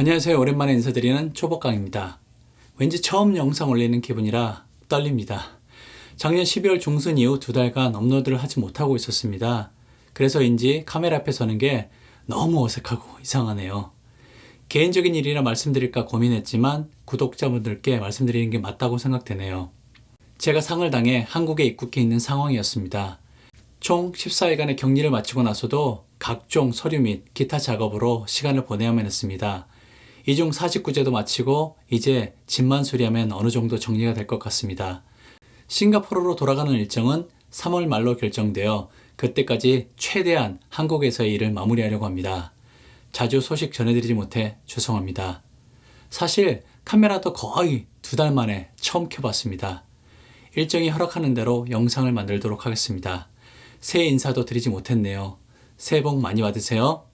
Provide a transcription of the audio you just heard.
안녕하세요. 오랜만에 인사드리는 초복강입니다. 왠지 처음 영상 올리는 기분이라 떨립니다. 작년 12월 중순 이후 두 달간 업로드를 하지 못하고 있었습니다. 그래서인지 카메라 앞에 서는 게 너무 어색하고 이상하네요. 개인적인 일이라 말씀드릴까 고민했지만 구독자분들께 말씀드리는 게 맞다고 생각되네요. 제가 상을 당해 한국에 입국해 있는 상황이었습니다. 총 14일간의 격리를 마치고 나서도 각종 서류 및 기타 작업으로 시간을 보내야만 했습니다. 이중 사직구제도 마치고 이제 집만 수리하면 어느 정도 정리가 될 것 같습니다. 싱가포르로 돌아가는 일정은 3월 말로 결정되어 그때까지 최대한 한국에서의 일을 마무리하려고 합니다. 자주 소식 전해드리지 못해 죄송합니다. 사실 카메라도 거의 두 달 만에 처음 켜봤습니다. 일정이 허락하는 대로 영상을 만들도록 하겠습니다. 새해 인사도 드리지 못했네요. 새해 복 많이 받으세요.